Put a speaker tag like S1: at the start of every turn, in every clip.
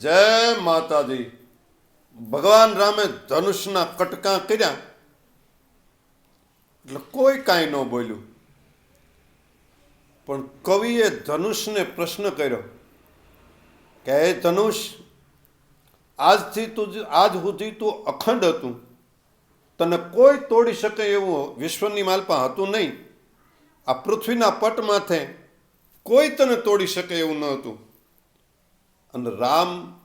S1: જય માતાજી. ભગવાન રામે ધનુષના કટકા કર્યા. એટલે કોઈ કાંઈ ન બોલ્યું. પણ કવિએ ધનુષને પ્રશ્ન કર્યો કે, હે ધનુષ, આજથી તું આજ સુધી તું અખંડ હતું. તને કોઈ તોડી શકે એવું વિશ્વની માલપા હતું નહીં. આ પૃથ્વીના પટ માથે કોઈ તને તોડી શકે એવું ન હતું. અને રામ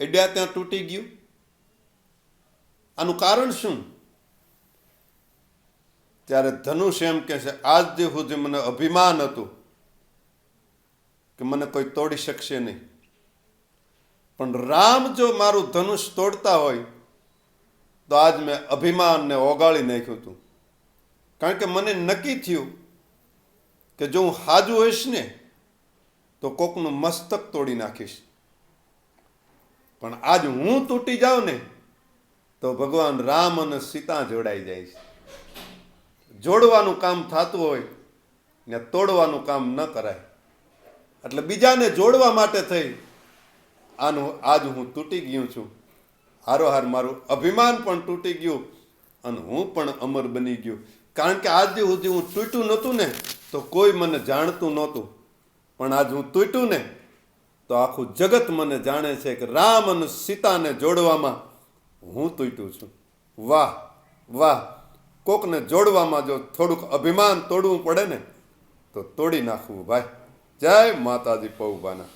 S1: એડ્યા ત્યાં તૂટી ગયું. આનું કારણ શું? ત્યારે ધનુષ એમ કહે છે, આજ સુધી મને અભિમાન હતું કે મને કોઈ તોડી શકશે નહીં. પણ રામ જો મારું ધનુષ તોડતા હોય, તો આજ મેં અભિમાનને ઓગાળી નાખ્યું હતું. કારણ કે મને નક્કી થયું કે જો હું હાજુ હોઈશ ને તો કોકનું મસ્તક તોડી નાખીશ. પણ આજ હું તૂટી જાઉં ને, તો ભગવાન રામ અને સીતા જોડાઈ જાય છે. જોડવાનું કામ થતું હોય ને તોડવાનું કામ ન કરાય. એટલે બીજાને જોડવા માટે થઈ આનું આજ હું તૂટી ગયું છું. હારોહાર મારું અભિમાન પણ તૂટી ગયું અને હું પણ અમર બની ગયું. કારણ કે આજે સુધી હું તૂટ્યું નહોતું ને, તો કોઈ મને જાણતું નહોતું. પણ આજ હું તૂટ્યું ને તો આખું જગત મને જાણે છે કે રામ અને સીતાને જોડવામાં હું તૂટ્યું છું. વાહ વાહ, કોકને જોડવામાં જો થોડુંક અભિમાન તોડવું પડે ને, તો તોડી નાખવું ભાઈ. જય માતાજી પૌબાના